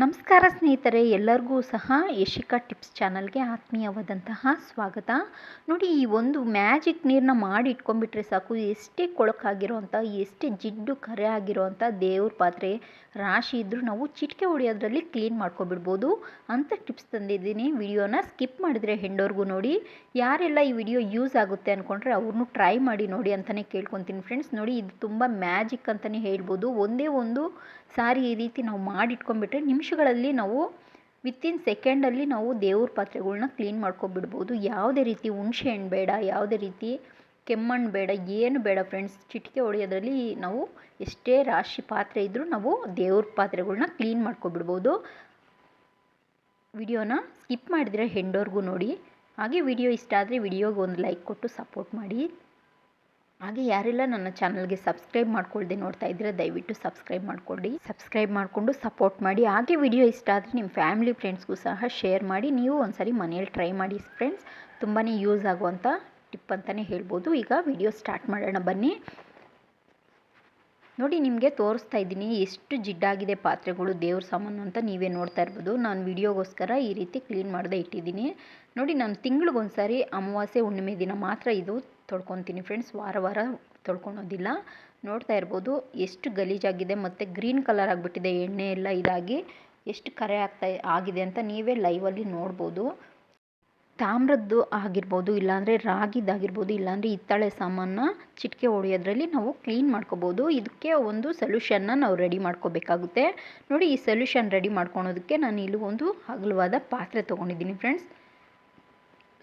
ನಮಸ್ಕಾರ ಸ್ನೇಹಿತರೆ, ಎಲ್ಲರಿಗೂ ಸಹ ಯಶಿಕಾ ಟಿಪ್ಸ್ ಚಾನಲ್ಗೆ ಆತ್ಮೀಯವಾದಂತಹ ಸ್ವಾಗತ. ನೋಡಿ, ಈ ಒಂದು ಮ್ಯಾಜಿಕ್ ನೀರನ್ನ ಮಾಡಿ ಇಟ್ಕೊಂಡ್ಬಿಟ್ರೆ ಸಾಕು, ಎಷ್ಟೇ ಕೊಳಕಾಗಿರೋವಂಥ ಎಷ್ಟೇ ಜಿಡ್ಡು ಕರೆ ಆಗಿರುವಂಥ ದೇವ್ರ ಪಾತ್ರೆ, ರಾಶಿ ಇದ್ದರೂ ನಾವು ಚಿಟಿಕೆ ಹೊಡೆಯೋದ್ರಲ್ಲಿ ಕ್ಲೀನ್ ಮಾಡ್ಕೊಬಿಡ್ಬೋದು ಅಂತ ಟಿಪ್ಸ್ ತಂದಿದ್ದೀನಿ. ವಿಡಿಯೋನ ಸ್ಕಿಪ್ ಮಾಡಿದರೆ ಹೆಂಡೋರ್ಗೂ ನೋಡಿ. ಯಾರೆಲ್ಲ ಈ ವಿಡಿಯೋ ಯೂಸ್ ಆಗುತ್ತೆ ಅಂದ್ಕೊಂಡ್ರೆ ಅವ್ರನ್ನೂ ಟ್ರೈ ಮಾಡಿ ನೋಡಿ ಅಂತಲೇ ಕೇಳ್ಕೊತೀನಿ ಫ್ರೆಂಡ್ಸ್. ನೋಡಿ, ಇದು ತುಂಬ ಮ್ಯಾಜಿಕ್ ಅಂತಲೇ ಹೇಳ್ಬೋದು. ಒಂದೇ ಒಂದು ಸಾರಿ ಈ ರೀತಿ ನಾವು ಮಾಡಿಟ್ಕೊಂಡ್ಬಿಟ್ರೆ ನಿಮಿಷಗಳಲ್ಲಿ ನಾವು ವಿತಿನ್ ಸೆಕೆಂಡಲ್ಲಿ ನಾವು ದೇವ್ರ ಪಾತ್ರೆಗಳ್ನ ಕ್ಲೀನ್ ಮಾಡ್ಕೊಬಿಡ್ಬೋದು ಯಾವುದೇ ರೀತಿ ಹುಣಸೆ ಹಣ್ಣು ಬೇಡ, ಯಾವುದೇ ರೀತಿ ಕೆಮ್ಮಣ್ಣು ಬೇಡ, ಏನು ಬೇಡ ಫ್ರೆಂಡ್ಸ್ ಚಿಟಿಕೆ ಹೊಡೆಯೋದ್ರಲ್ಲಿ ನಾವು ಎಷ್ಟೇ ರಾಶಿ ಪಾತ್ರೆ ಇದ್ದರೂ ನಾವು ದೇವ್ರ ಪಾತ್ರೆಗಳನ್ನ ಕ್ಲೀನ್ ಮಾಡ್ಕೊಬಿಡ್ಬೋದು ವಿಡಿಯೋನ ಸ್ಕಿಪ್ ಮಾಡಿದರೆ ಹೆಂಡೋರ್ಗೂ ನೋಡಿ. ಹಾಗೆ ವಿಡಿಯೋ ಇಷ್ಟ ಆದರೆ ವಿಡಿಯೋಗೆ ಒಂದು ಲೈಕ್ ಕೊಟ್ಟು ಸಪೋರ್ಟ್ ಮಾಡಿ. ಹಾಗೆ ಯಾರೆಲ್ಲ ನನ್ನ ಚಾನಲ್ಗೆ ಸಬ್ಸ್ಕ್ರೈಬ್ ಮಾಡ್ಕೊಳ್ದೆ ನೋಡ್ತಾ ಇದ್ದರೆ ದಯವಿಟ್ಟು ಸಬ್ಸ್ಕ್ರೈಬ್ ಮಾಡ್ಕೊಳ್ಳಿ ಸಬ್ಸ್ಕ್ರೈಬ್ ಮಾಡಿಕೊಂಡು ಸಪೋರ್ಟ್ ಮಾಡಿ. ಹಾಗೆ ವಿಡಿಯೋ ಇಷ್ಟ ಆದರೆ ನಿಮ್ಮ ಫ್ಯಾಮಿಲಿ ಫ್ರೆಂಡ್ಸ್ಗೂ ಸಹ ಶೇರ್ ಮಾಡಿ. ನೀವು ಒಂದ್ಸರಿ ಮನೆಯಲ್ಲಿ ಟ್ರೈ ಮಾಡಿ ಫ್ರೆಂಡ್ಸ್. ತುಂಬಾ ಯೂಸ್ ಆಗುವಂಥ ಟಿಪ್ ಅಂತಲೇ ಹೇಳ್ಬೋದು. ಈಗ ವಿಡಿಯೋ ಸ್ಟಾರ್ಟ್ ಮಾಡೋಣ ಬನ್ನಿ. ನೋಡಿ, ನಿಮಗೆ ತೋರಿಸ್ತಾ ಇದ್ದೀನಿ ಎಷ್ಟು ಜಿಡ್ಡಾಗಿದೆ ಪಾತ್ರೆಗಳು, ದೇವ್ರ ಸಾಮಾನು ಅಂತ ನೀವೇ ನೋಡ್ತಾ ಇರ್ಬೋದು. ನಾನು ವಿಡಿಯೋಗೋಸ್ಕರ ಈ ರೀತಿ ಕ್ಲೀನ್ ಮಾಡದೆ ಇಟ್ಟಿದ್ದೀನಿ. ನೋಡಿ, ನಾನು ತಿಂಗಳಿಗೊಂದ್ಸಾರಿ ಅಮಾವಾಸ್ಯೆ ಹುಣ್ಣಿಮೆ ದಿನ ಮಾತ್ರ ಇದು ತೊಳ್ಕೊತೀನಿ ಫ್ರೆಂಡ್ಸ್. ವಾರ ವಾರ ತೊಳ್ಕೊಳೋದಿಲ್ಲ. ನೋಡ್ತಾ ಇರ್ಬೋದು, ಎಷ್ಟು ಗಲೀಜಾಗಿದೆ ಮತ್ತು ಗ್ರೀನ್ ಕಲರ್ ಆಗಿಬಿಟ್ಟಿದೆ, ಎಣ್ಣೆ ಎಲ್ಲ ಇದಾಗಿ ಎಷ್ಟು ಕರೆ ಆಗ್ತಾ ಆಗಿದೆ ಅಂತ ನೀವೇ ಲೈವಲ್ಲಿ ನೋಡ್ಬೋದು. ತಾಮ್ರದ್ದು ಆಗಿರ್ಬೋದು, ಇಲ್ಲಾಂದರೆ ರಾಗಿದಾಗಿರ್ಬೋದು ಇಲ್ಲಾಂದರೆ ಹಿತ್ತಾಳೆ ಸಾಮಾನನ್ನ ಚಿಟಿಕೆ ಹೊಡೆಯೋದ್ರಲ್ಲಿ ನಾವು ಕ್ಲೀನ್ ಮಾಡ್ಕೋಬೋದು. ಇದಕ್ಕೆ ಒಂದು ಸೊಲ್ಯೂಷನ್ನ ನಾವು ರೆಡಿ ಮಾಡ್ಕೋಬೇಕಾಗುತ್ತೆ. ನೋಡಿ ಈ ಸೊಲ್ಯೂಷನ್ ರೆಡಿ ಮಾಡ್ಕೊಳೋದಕ್ಕೆ ನಾನು ಇಲ್ಲಿ ಒಂದು ಅಗಲವಾದ ಪಾತ್ರೆ ತೊಗೊಂಡಿದ್ದೀನಿ ಫ್ರೆಂಡ್ಸ್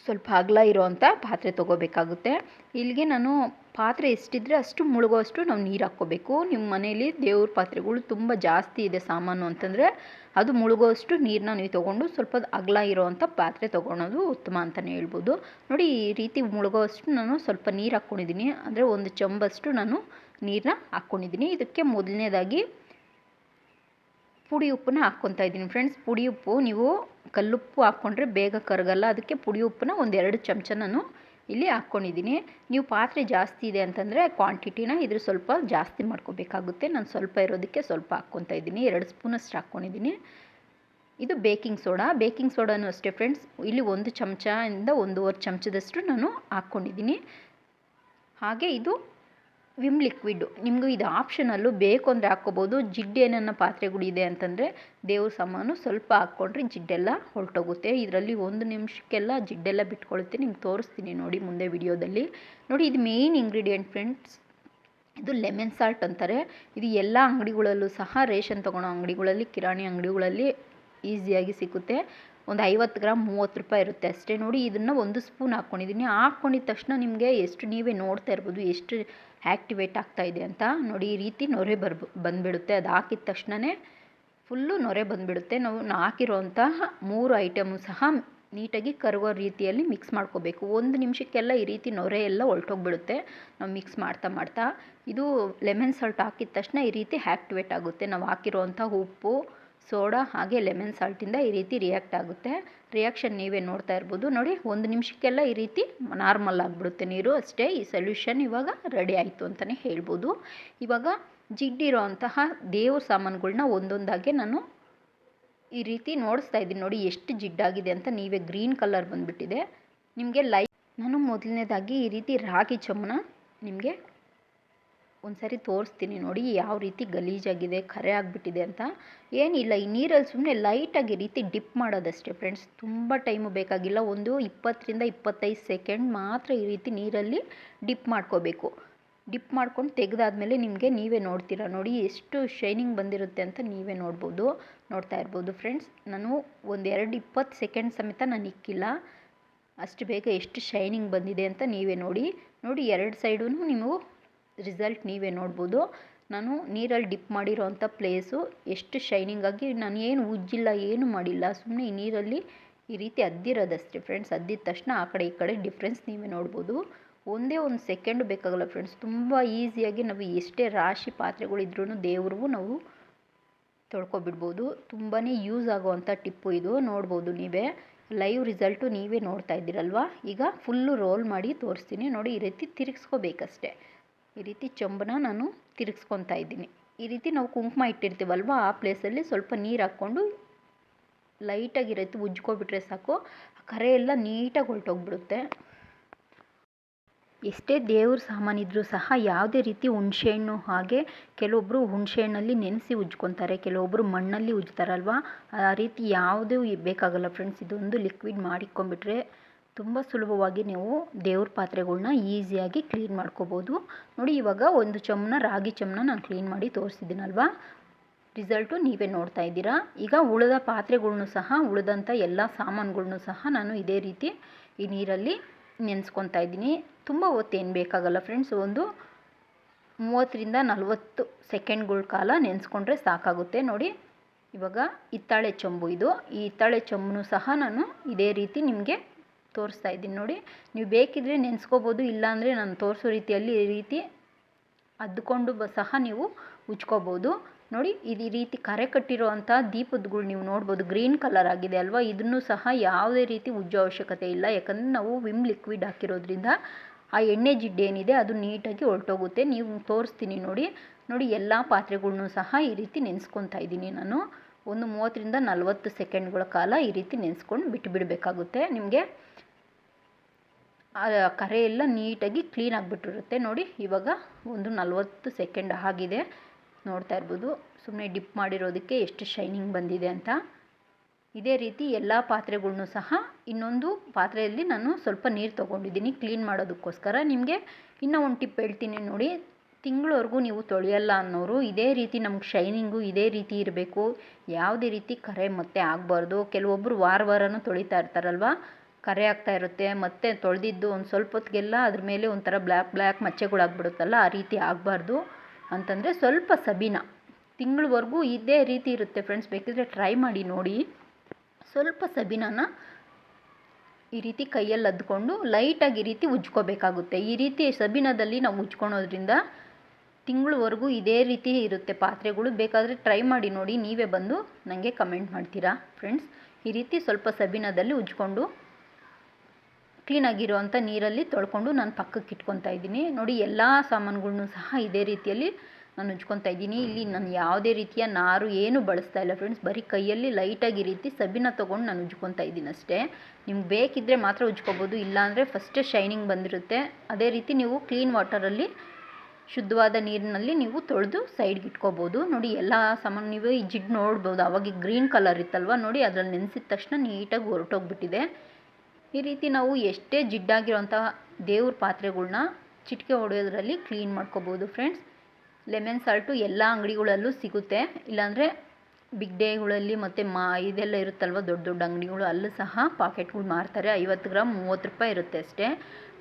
ಸ್ವಲ್ಪ ಅಗಲ ಇರೋವಂಥ ಪಾತ್ರೆ ತೊಗೋಬೇಕಾಗುತ್ತೆ. ಇಲ್ಲಿಗೆ ನಾನು ಪಾತ್ರೆ ಎಷ್ಟಿದ್ರೆ ಅಷ್ಟು ಮುಳುಗೋಷ್ಟು ನಾವು ನೀರು ಹಾಕ್ಕೋಬೇಕು. ನಿಮ್ಮ ಮನೇಲಿ ದೇವ್ರ ಪಾತ್ರೆಗಳು ತುಂಬ ಜಾಸ್ತಿ ಇದೆ ಸಾಮಾನು ಅಂತಂದರೆ ಅದು ಮುಳುಗೋಷ್ಟು ನೀರನ್ನ ನೀವು ತೊಗೊಂಡು ಸ್ವಲ್ಪ ಅಗಲ ಇರೋವಂಥ ಪಾತ್ರೆ ತೊಗೊಳೋದು ಉತ್ತಮ ಅಂತಲೇ ಹೇಳ್ಬೋದು. ನೋಡಿ ಈ ರೀತಿ ಮುಳುಗೋಷ್ಟು ನಾನು ಸ್ವಲ್ಪ ನೀರು ಹಾಕ್ಕೊಂಡಿದ್ದೀನಿ. ಅಂದರೆ ಒಂದು ಚಂಬಷ್ಟು ನಾನು ನೀರನ್ನ ಹಾಕ್ಕೊಂಡಿದ್ದೀನಿ. ಇದಕ್ಕೆ ಮೊದಲನೇದಾಗಿ ಪುಡಿ ಉಪ್ಪನ್ನ ಹಾಕ್ಕೊತಾ ಇದ್ದೀನಿ ಫ್ರೆಂಡ್ಸ್. ಪುಡಿ ಉಪ್ಪು ನೀವು ಕಲ್ಲುಪ್ಪು ಹಾಕ್ಕೊಂಡ್ರೆ ಬೇಗ ಕರಗಲ್ಲ. ಅದಕ್ಕೆ ಪುಡಿ ಉಪ್ಪನ್ನ ಒಂದು ಎರಡು ಚಮಚ ನಾನು ಇಲ್ಲಿ ಹಾಕ್ಕೊಂಡಿದ್ದೀನಿ. ನೀವು ಪಾತ್ರೆ ಜಾಸ್ತಿ ಇದೆ ಅಂತಂದರೆ ಕ್ವಾಂಟಿಟಿನ ಇದ್ರ ಸ್ವಲ್ಪ ಜಾಸ್ತಿ ಮಾಡ್ಕೋಬೇಕಾಗುತ್ತೆ. ನಾನು ಸ್ವಲ್ಪ ಇರೋದಕ್ಕೆ ಸ್ವಲ್ಪ ಹಾಕ್ಕೊತಾ ಇದ್ದೀನಿ. ಎರಡು ಸ್ಪೂನಷ್ಟು ಹಾಕ್ಕೊಂಡಿದ್ದೀನಿ. ಇದು ಬೇಕಿಂಗ್ ಸೋಡಾ. ಬೇಕಿಂಗ್ ಸೋಡಾನು ಅಷ್ಟೇ ಫ್ರೆಂಡ್ಸ್. ಇಲ್ಲಿ ಒಂದು ಚಮಚದಿಂದ ಒಂದೂವರೆ ಚಮಚದಷ್ಟು ನಾನು ಹಾಕ್ಕೊಂಡಿದ್ದೀನಿ. ಹಾಗೆ ಇದು ವಿಮ್ ಲಿಕ್ವಿಡ್ಡು ನಿಮಗೂ ಇದು ಆಪ್ಷನಲ್ಲು ಬೇಕು ಅಂದರೆ ಹಾಕ್ಕೋಬೋದು. ಜಿಡ್ಡು ಏನನ್ನ ಪಾತ್ರೆಗಳಿದೆ ಅಂತಂದರೆ ದೇವ್ರ ಸಾಮಾನು ಸ್ವಲ್ಪ ಹಾಕ್ಕೊಂಡ್ರೆ ಜಿಡ್ಡೆಲ್ಲ ಹೊರಟೋಗುತ್ತೆ ಇದರಲ್ಲಿ ಒಂದು ನಿಮಿಷಕ್ಕೆಲ್ಲ ಜಿಡ್ಡೆಲ್ಲ ಬಿಟ್ಕೊಳುತ್ತೆ. ನಿಮ್ಗೆ ತೋರಿಸ್ತೀನಿ ನೋಡಿ ಮುಂದೆ ವಿಡಿಯೋದಲ್ಲಿ. ನೋಡಿ, ಇದು ಮೇಯ್ನ್ ಇಂಗ್ರೀಡಿಯೆಂಟ್ ಫ್ರೆಂಡ್ಸ್ ಇದು ಲೆಮನ್ ಸಾಲ್ಟ್ ಅಂತಾರೆ. ಇದು ಎಲ್ಲ ಅಂಗಡಿಗಳಲ್ಲೂ ಸಹ ರೇಷನ್ ತೊಗೊಳೋ ಅಂಗಡಿಗಳಲ್ಲಿ, ಕಿರಾಣಿ ಅಂಗಡಿಗಳಲ್ಲಿ ಈಸಿಯಾಗಿ ಸಿಗುತ್ತೆ. ಒಂದು ಐವತ್ತು ಗ್ರಾಮ್ ಮೂವತ್ತು ರೂಪಾಯಿ ಇರುತ್ತೆ ಅಷ್ಟೇ. ನೋಡಿ, ಇದನ್ನು ಒಂದು ಸ್ಪೂನ್ ಹಾಕ್ಕೊಂಡಿದ್ದೀನಿ ಹಾಕ್ಕೊಂಡಿದ ತಕ್ಷಣ ನಿಮಗೆ ಎಷ್ಟು ನೀವೇ ನೋಡ್ತಾ ಇರ್ಬೋದು, ಎಷ್ಟು ಆ್ಯಕ್ಟಿವೇಟ್ ಇದೆ ಅಂತ. ನೋಡಿ, ಈ ರೀತಿ ನೊರೆ ಬರ್ಬ, ಬಂದುಬಿಡುತ್ತೆ. ಅದು ಹಾಕಿದ ತಕ್ಷಣವೇ ಫುಲ್ಲು ನೊರೆ ಬಂದುಬಿಡುತ್ತೆ. ನಾವು ಹಾಕಿರೋಂತಹ ಮೂರು ಐಟಮು ಸಹ ನೀಟಾಗಿ ಕರಗೋ ರೀತಿಯಲ್ಲಿ ಮಿಕ್ಸ್ ಮಾಡ್ಕೋಬೇಕು. ಒಂದು ನಿಮಿಷಕ್ಕೆಲ್ಲ ಈ ರೀತಿ ನೊರೆ ಎಲ್ಲ ಹೊಲ್ಟೋಗ್ಬಿಡುತ್ತೆ. ನಾವು ಮಿಕ್ಸ್ ಮಾಡ್ತಾ ಮಾಡ್ತಾ. ಇದು ಲೆಮನ್ ಸಾಲ್ಟ್ ಹಾಕಿದ ತಕ್ಷಣ ಈ ರೀತಿ ಆ್ಯಕ್ಟಿವೇಟ್ ಆಗುತ್ತೆ. ನಾವು ಹಾಕಿರೋವಂಥ ಉಪ್ಪು ಸೋಡಾ ಹಾಗೆ ಲೆಮನ್ ಸಾಲ್ಟಿಂದ ಈ ರೀತಿ ರಿಯಾಕ್ಟ್ ಆಗುತ್ತೆ. ರಿಯಾಕ್ಷನ್ ನೀವೇ ನೋಡ್ತಾ ಇರ್ಬೋದು. ನೋಡಿ, ಒಂದು ನಿಮಿಷಕ್ಕೆಲ್ಲ ಈ ರೀತಿ ನಾರ್ಮಲ್ ಆಗಿಬಿಡುತ್ತೆ ನೀರು. ಅಷ್ಟೇ, ಈ ಸೊಲ್ಯೂಷನ್ ಇವಾಗ ರೆಡಿ ಆಯಿತು ಅಂತಲೇ ಹೇಳ್ಬೋದು. ಇವಾಗ ಜಿಡ್ಡಿರೋ ಅಂತಹ ದೇವ್ರ ಸಾಮಾನುಗಳನ್ನ ಒಂದೊಂದಾಗೆ ನಾನು ಈ ರೀತಿ ನೋಡಿಸ್ತಾ ಇದ್ದೀನಿ. ನೋಡಿ, ಎಷ್ಟು ಜಿಡ್ಡಾಗಿದೆ ಅಂತ ನೀವೇ ಗ್ರೀನ್ ಕಲರ್ ಬಂದುಬಿಟ್ಟಿದೆ. ನಿಮಗೆ ಲೈ ನಾನು ಮೊದಲನೇದಾಗಿ ಈ ರೀತಿ ರಾಗಿ ಚಮ್ಮನ ನಿಮಗೆ ಒಂದು ಸರಿ ತೋರಿಸ್ತೀನಿ ನೋಡಿ ಯಾವ ರೀತಿ ಗಲೀಜಾಗಿದೆ, ಕರೆ ಆಗಿಬಿಟ್ಟಿದೆ ಅಂತ. ಏನಿಲ್ಲ, ಈ ನೀರಲ್ಲಿ ಸುಮ್ಮನೆ ಲೈಟಾಗಿ ರೀತಿ ಡಿಪ್ ಮಾಡೋದಷ್ಟೇ ಫ್ರೆಂಡ್ಸ್. ತುಂಬ ಟೈಮು ಬೇಕಾಗಿಲ್ಲ, ಒಂದು ಇಪ್ಪತ್ತರಿಂದ ಇಪ್ಪತ್ತೈದು ಸೆಕೆಂಡ್ ಮಾತ್ರ ಈ ರೀತಿ ನೀರಲ್ಲಿ ಡಿಪ್ ಮಾಡ್ಕೋಬೇಕು. ಡಿಪ್ ಮಾಡ್ಕೊಂಡು ತೆಗೆದಾದ್ಮೇಲೆ ನಿಮಗೆ ನೀವೇ ನೋಡ್ತೀರಾ ನೋಡಿ, ಎಷ್ಟು ಶೈನಿಂಗ್ ಬಂದಿರುತ್ತೆ ಅಂತ ನೀವೇ ನೋಡ್ಬೋದು, ನೋಡ್ತಾ ಇರ್ಬೋದು ಫ್ರೆಂಡ್ಸ್. ನಾನು ಒಂದೆರಡು ಇಪ್ಪತ್ತು ಸೆಕೆಂಡ್ ಸಮೇತ ನಾನು ಇಕ್ಕಿಲ್ಲ. ಅಷ್ಟು ಬೇಗ ಎಷ್ಟು ಶೈನಿಂಗ್ ಬಂದಿದೆ ಅಂತ ನೀವೇ ನೋಡಿ. ನೋಡಿ, ಎರಡು ಸೈಡೂ ನೀವು ರಿಸಲ್ಟ್ ನೀವೇ ನೋಡ್ಬೋದು. ನಾನು ನೀರಲ್ಲಿ ಡಿಪ್ ಮಾಡಿರೋವಂಥ ಪ್ಲೇಸು ಎಷ್ಟು ಶೈನಿಂಗಾಗಿ ನಾನು ಏನು ಉಜ್ಜಿಲ್ಲ, ಏನು ಮಾಡಿಲ್ಲ. ಸುಮ್ಮನೆ ಈ ನೀರಲ್ಲಿ ಈ ರೀತಿ ಅದ್ದಿರೋದಷ್ಟೇ ಫ್ರೆಂಡ್ಸ್ ಅದ್ದಿದ ತಕ್ಷಣ ಆ ಕಡೆ ಈ ಕಡೆ ಡಿಫ್ರೆನ್ಸ್ ನೀವೇ ನೋಡ್ಬೋದು. ಒಂದೇ ಒಂದು ಸೆಕೆಂಡ್ ಬೇಕಾಗಲ್ಲ ಫ್ರೆಂಡ್ಸ್ ತುಂಬ ಈಸಿಯಾಗಿ ನಾವು ಎಷ್ಟೇ ರಾಶಿ ಪಾತ್ರೆಗಳಿದ್ರೂ ದೇವ್ರಿಗೂ ನಾವು ತೊಳ್ಕೊಬಿಡ್ಬೋದು. ತುಂಬಾ ಯೂಸ್ ಆಗುವಂಥ ಟಿಪ್ಪು ಇದು. ನೋಡ್ಬೋದು ನೀವೇ. ಲೈವ್ ರಿಸಲ್ಟು ನೀವೇ ನೋಡ್ತಾ ಇದ್ದೀರಲ್ವ? ಈಗ ಫುಲ್ಲು ರೋಲ್ ಮಾಡಿ ತೋರಿಸ್ತೀನಿ. ನೋಡಿ ಈ ರೀತಿ ತಿರುಗಿಸ್ಕೋಬೇಕಷ್ಟೆ. ಈ ರೀತಿ ಚೊಂಬನ ನಾನು ತಿರುಗಿಸ್ಕೊತಾ ಇದ್ದೀನಿ. ಈ ರೀತಿ ನಾವು ಕುಂಕುಮ ಇಟ್ಟಿರ್ತೀವಲ್ವ, ಆ ಪ್ಲೇಸಲ್ಲಿ ಸ್ವಲ್ಪ ನೀರು ಹಾಕ್ಕೊಂಡು ಲೈಟಾಗಿ ರೀತಿ ಉಜ್ಕೊಬಿಟ್ರೆ ಸಾಕು. ಕರೆ ಎಲ್ಲ ನೀಟಾಗಿ ಹೊರಟೋಗ್ಬಿಡುತ್ತೆ. ಎಷ್ಟೇ ದೇವ್ರ ಸಾಮಾನಿದ್ರೂ ಸಹ ಯಾವುದೇ ರೀತಿ ಹುಣಸೆಹಣ್ಣು ಹಾಗೆ ಕೆಲವೊಬ್ಬರು ಹುಣಸೆಹಣ್ಣಲ್ಲಿ ನೆನೆಸಿ ಉಜ್ಕೊತಾರೆ ಕೆಲವೊಬ್ಬರು ಮಣ್ಣಲ್ಲಿ ಉಜ್ತಾರಲ್ವ? ಆ ರೀತಿ ಯಾವುದೂ ಬೇಕಾಗಲ್ಲ ಫ್ರೆಂಡ್ಸ್ ಇದೊಂದು ಲಿಕ್ವಿಡ್ ಮಾಡಿಕೊಂಬಿಟ್ರೆ ತುಂಬ ಸುಲಭವಾಗಿ ನೀವು ದೇವ್ರ ಪಾತ್ರೆಗಳನ್ನ ಈಸಿಯಾಗಿ ಕ್ಲೀನ್ ಮಾಡ್ಕೋಬೋದು. ನೋಡಿ, ಇವಾಗ ಒಂದು ಚಮನ ರಾಗಿ ಚಮನ ನಾನು ಕ್ಲೀನ್ ಮಾಡಿ ತೋರಿಸಿದ್ದೀನಲ್ವಾ? ರಿಸಲ್ಟು ನೀವೇ ನೋಡ್ತಾ ಇದ್ದೀರಾ? ಈಗ ಉಳಿದ ಪಾತ್ರೆಗಳ್ನೂ ಸಹ ಉಳಿದಂಥ ಎಲ್ಲ ಸಾಮಾನುಗಳ್ನೂ ಸಹ ನಾನು ಇದೇ ರೀತಿ ಈ ನೀರಲ್ಲಿ ನೆನೆಸ್ಕೊತಾ ಇದ್ದೀನಿ. ತುಂಬ ಹೊತ್ತೇನು ಬೇಕಾಗಲ್ಲ ಫ್ರೆಂಡ್ಸ್, ಒಂದು ಮೂವತ್ತರಿಂದ ನಲವತ್ತು ಸೆಕೆಂಡ್ಗಳ ಕಾಲ ನೆನೆಸ್ಕೊಂಡ್ರೆ ಸಾಕಾಗುತ್ತೆ. ನೋಡಿ, ಇವಾಗ ಹಿತ್ತಾಳೆ ಚೊಂಬು ಇದು. ಈ ಹಿತ್ತಾಳೆ ಚೊಂಬನ್ನು ಸಹ ನಾನು ಇದೇ ರೀತಿ ನಿಮಗೆ ತೋರಿಸ್ತಾ ಇದ್ದೀನಿ ನೋಡಿ. ನೀವು ಬೇಕಿದ್ದರೆ ನೆನೆಸ್ಕೋಬೋದು, ಇಲ್ಲಾಂದರೆ ನಾನು ತೋರಿಸೋ ರೀತಿಯಲ್ಲಿ ಈ ರೀತಿ ಅದ್ಕೊಂಡು ಸಹ ನೀವು ಉಜ್ಕೋಬೋದು. ನೋಡಿ, ಇದು ಈ ರೀತಿ ಕರೆ ಕಟ್ಟಿರೋ ಅಂಥ ದೀಪದಗಳು ನೀವು ನೋಡ್ಬೋದು. ಗ್ರೀನ್ ಕಲರ್ ಆಗಿದೆ ಅಲ್ವಾ? ಇದನ್ನು ಸಹ ಯಾವುದೇ ರೀತಿ ಉಜ್ಜೋ ಅವಶ್ಯಕತೆ ಇಲ್ಲ. ಯಾಕಂದರೆ ನಾವು ವಿಮ್ ಲಿಕ್ವಿಡ್ ಹಾಕಿರೋದ್ರಿಂದ ಆ ಎಣ್ಣೆ ಜಿಡ್ಡು ಏನಿದೆ ಅದು ನೀಟಾಗಿ ಹೊರಟೋಗುತ್ತೆ. ನೀವು ತೋರಿಸ್ತೀನಿ ನೋಡಿ. ನೋಡಿ, ಎಲ್ಲ ಪಾತ್ರೆಗಳ್ನೂ ಸಹ ಈ ರೀತಿ ನೆನೆಸ್ಕೊತಾ ಇದ್ದೀನಿ ನಾನು. ಒಂದು ಮೂವತ್ತರಿಂದ ನಲವತ್ತು ಸೆಕೆಂಡ್ಗಳ ಕಾಲ ಈ ರೀತಿ ನೆನೆಸ್ಕೊಂಡು ಬಿಟ್ಟುಬಿಡಬೇಕಾಗುತ್ತೆ ನಿಮಗೆ ಕರೆ ಎಲ್ಲ ನೀಟಾಗಿ ಕ್ಲೀನ್ ಆಗಿಬಿಟ್ಟಿರುತ್ತೆ. ನೋಡಿ, ಇವಾಗ ಒಂದು ನಲ್ವತ್ತು ಸೆಕೆಂಡ್ ಆಗಿದೆ. ನೋಡ್ತಾ ಇರ್ಬೋದು. ಸುಮ್ಮನೆ ಡಿಪ್ ಮಾಡಿರೋದಕ್ಕೆ ಎಷ್ಟು ಶೈನಿಂಗ್ ಬಂದಿದೆ ಅಂತ. ಇದೇ ರೀತಿ ಎಲ್ಲ ಪಾತ್ರೆಗಳ್ನೂ ಸಹ ಇನ್ನೊಂದು ಪಾತ್ರೆಯಲ್ಲಿ ನಾನು ಸ್ವಲ್ಪ ನೀರು ತೊಗೊಂಡಿದ್ದೀನಿ ಕ್ಲೀನ್ ಮಾಡೋದಕ್ಕೋಸ್ಕರ. ನಿಮಗೆ ಇನ್ನೂ ಒಂದು ಟಿಪ್ ಹೇಳ್ತೀನಿ ನೋಡಿ. ತಿಂಗಳವರೆಗೂ ನೀವು ತೊಳೆಯಲ್ಲ ಅನ್ನೋರು ಇದೇ ರೀತಿ ನಮ್ಗೆ ಶೈನಿಂಗು ಇದೇ ರೀತಿ ಇರಬೇಕು. ಯಾವುದೇ ರೀತಿ ಕರೆ ಮತ್ತೆ ಆಗಬಾರ್ದು. ಕೆಲವೊಬ್ಬರು ವಾರ ವಾರನೂ ತೊಳಿತಾ ಇರ್ತಾರಲ್ವ? ಕರೆ ಆಗ್ತಾ ಇರುತ್ತೆ, ಮತ್ತು ತೊಳೆದಿದ್ದು ಒಂದು ಸ್ವಲ್ಪ ಹೊತ್ತಿಗೆಲ್ಲ ಅದ್ರ ಮೇಲೆ ಒಂಥರ ಬ್ಲ್ಯಾಕ್ ಬ್ಲ್ಯಾಕ್ ಮಚ್ಚೆಗಳಾಗ್ಬಿಡುತ್ತಲ್ಲ, ಆ ರೀತಿ ಆಗಬಾರ್ದು ಅಂತಂದರೆ ಸ್ವಲ್ಪ ಸಬೀನ. ತಿಂಗಳವರೆಗೂ ಇದೇ ರೀತಿ ಇರುತ್ತೆ ಫ್ರೆಂಡ್ಸ್ ಬೇಕಿದ್ರೆ ಟ್ರೈ ಮಾಡಿ ನೋಡಿ. ಸ್ವಲ್ಪ ಸಬೀನಾನ ಈ ರೀತಿ ಕೈಯಲ್ಲಿ ಅದ್ಕೊಂಡು ಲೈಟಾಗಿ ಈ ರೀತಿ ಉಜ್ಕೋಬೇಕಾಗುತ್ತೆ. ಈ ರೀತಿ ಸಬೀನದಲ್ಲಿ ನಾವು ಉಜ್ಕೊಳೋದ್ರಿಂದ ತಿಂಗಳವರೆಗೂ ಇದೇ ರೀತಿ ಇರುತ್ತೆ ಪಾತ್ರೆಗಳು. ಬೇಕಾದರೆ ಟ್ರೈ ಮಾಡಿ ನೋಡಿ, ನೀವೇ ಬಂದು ನನಗೆ ಕಮೆಂಟ್ ಮಾಡ್ತೀರಾ ಫ್ರೆಂಡ್ಸ್ ಈ ರೀತಿ ಸ್ವಲ್ಪ ಸಬೀನದಲ್ಲಿ ಉಜ್ಕೊಂಡು ಕ್ಲೀನಾಗಿರುವಂಥ ನೀರಲ್ಲಿ ತೊಳ್ಕೊಂಡು ನಾನು ಪಕ್ಕಕ್ಕೆ ಇಟ್ಕೊತಾ ಇದ್ದೀನಿ. ನೋಡಿ ಎಲ್ಲ ಸಾಮಾನುಗಳ್ನೂ ಸಹ ಇದೇ ರೀತಿಯಲ್ಲಿ ನಾನು ಉಜ್ಕೊತಾ ಇದ್ದೀನಿ. ಇಲ್ಲಿ ನಾನು ಯಾವುದೇ ರೀತಿಯ ನಾರು ಏನು ಬಳಸ್ತಾ ಇಲ್ಲ ಫ್ರೆಂಡ್ಸ್ ಬರೀ ಕೈಯಲ್ಲಿ ಲೈಟಾಗಿ ಈ ರೀತಿ ಸಬೀನ ತೊಗೊಂಡು ನಾನು ಉಜ್ಕೊತಾ ಇದ್ದೀನಿ ಅಷ್ಟೇ. ನಿಮ್ಗೆ ಬೇಕಿದ್ದರೆ ಮಾತ್ರ ಉಜ್ಕೋಬೋದು ಇಲ್ಲಾಂದರೆ ಫಸ್ಟೇ ಶೈನಿಂಗ್ ಬಂದಿರುತ್ತೆ. ಅದೇ ರೀತಿ ನೀವು ಕ್ಲೀನ್ ವಾಟರಲ್ಲಿ ಶುದ್ಧವಾದ ನೀರಿನಲ್ಲಿ ನೀವು ತೊಳೆದು ಸೈಡ್ಗೆ ಇಟ್ಕೋಬೋದು. ನೋಡಿ ಎಲ್ಲ ಸಾಮಾನು ನೀವು ಈ ಜಿಡ್ ನೋಡ್ಬೋದು. ಅವಾಗ ಗ್ರೀನ್ ಕಲರ್ ಇತ್ತಲ್ವ? ನೋಡಿ ಅದರಲ್ಲಿ ನೆನೆಸಿದ ತಕ್ಷಣ ನೀಟಾಗಿ ಹೊರಟೋಗ್ಬಿಟ್ಟಿದೆ. ಈ ರೀತಿ ನಾವು ಎಷ್ಟೇ ಜಿಡ್ಡಾಗಿರೋಂಥ ದೇವ್ರ ಪಾತ್ರೆಗಳ್ನ ಚಿಟಿಕೆ ಹೊಡೆಯೋದ್ರಲ್ಲಿ ಕ್ಲೀನ್ ಮಾಡ್ಕೋಬೋದು ಫ್ರೆಂಡ್ಸ್. ಲೆಮನ್ ಸಾಲ್ಟು ಎಲ್ಲ ಅಂಗಡಿಗಳಲ್ಲೂ ಸಿಗುತ್ತೆ. ಇಲ್ಲಾಂದರೆ ಬಿಗ್ ಡೇಗಳಲ್ಲಿ ಮತ್ತು ಮಾ ಇದೆಲ್ಲ ಇರುತ್ತಲ್ವ ದೊಡ್ಡ ದೊಡ್ಡ ಅಂಗಡಿಗಳು ಅಲ್ಲೂ ಸಹ ಪಾಕೆಟ್ಗಳು ಮಾರ್ತಾರೆ. ಐವತ್ತು ಗ್ರಾಮ್ ಮೂವತ್ತು ರೂಪಾಯಿ ಇರುತ್ತೆ ಅಷ್ಟೇ.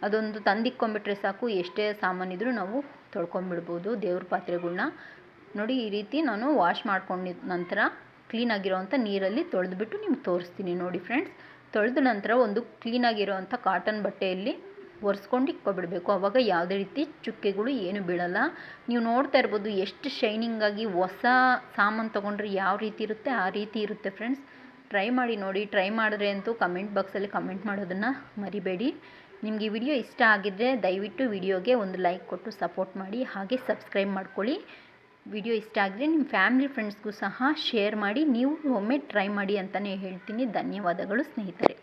ಅದೊಂದು ತಂದಿಕ್ಕೊಂಬಿಟ್ರೆ ಸಾಕು. ಎಷ್ಟೇ ಸಾಮಾನಿದ್ರೂ ನಾವು ತೊಳ್ಕೊಂಬಿಡ್ಬೋದು ದೇವ್ರ ಪಾತ್ರೆಗಳ್ನ. ನೋಡಿ ಈ ರೀತಿ ನಾನು ವಾಶ್ ಮಾಡ್ಕೊಂಡಿದ್ದ ನಂತರ ಕ್ಲೀನಾಗಿರೋವಂಥ ನೀರಲ್ಲಿ ತೊಳೆದ್ಬಿಟ್ಟು ನಿಮ್ಗೆ ತೋರಿಸ್ತೀನಿ ನೋಡಿ ಫ್ರೆಂಡ್ಸ್. ತೊಳೆದ ನಂತರ ಒಂದು ಕ್ಲೀನಾಗಿರೋವಂಥ ಕಾಟನ್ ಬಟ್ಟೆಯಲ್ಲಿ ಒರೆಸ್ಕೊಂಡು ಇಟ್ಕೊಬಿಡಬೇಕು. ಆವಾಗ ಯಾವುದೇ ರೀತಿ ಚುಕ್ಕೆಗಳು ಏನು ಬೀಳಲ್ಲ. ನೀವು ನೋಡ್ತಾ ಇರ್ಬೋದು ಎಷ್ಟು ಶೈನಿಂಗಾಗಿ ಹೊಸ ಸಾಮಾನು ತೊಗೊಂಡ್ರೆ ಯಾವ ರೀತಿ ಇರುತ್ತೆ, ಆ ರೀತಿ ಇರುತ್ತೆ ಫ್ರೆಂಡ್ಸ್. ಟ್ರೈ ಮಾಡಿ ನೋಡಿ, ಟ್ರೈ ಮಾಡಿದ್ರೆ ಅಂತೂ ಕಮೆಂಟ್ ಬಾಕ್ಸಲ್ಲಿ ಕಮೆಂಟ್ ಮಾಡೋದನ್ನು ಮರಿಬೇಡಿ. ನಿಮಗೆ ವಿಡಿಯೋ ಇಷ್ಟ ಆಗಿದ್ದರೆ ದಯವಿಟ್ಟು ವಿಡಿಯೋಗೆ ಒಂದು ಲೈಕ್ ಕೊಟ್ಟು ಸಪೋರ್ಟ್ ಮಾಡಿ, ಹಾಗೆ ಸಬ್ಸ್ಕ್ರೈಬ್ ಮಾಡ್ಕೊಳ್ಳಿ. ವಿಡಿಯೋ ಇಷ್ಟ ಆಗಿದ್ರೆ ನಿಮ್ಮ ಫ್ಯಾಮಿಲಿ ಫ್ರೆಂಡ್ಸ್ಗೂ ಸಹ ಶೇರ್ ಮಾಡಿ, ನೀವು ಒಮ್ಮೆ ಟ್ರೈ ಮಾಡಿ ಅಂತಲೇ ಹೇಳ್ತೀನಿ. ಧನ್ಯವಾದಗಳು ಸ್ನೇಹಿತರೆ.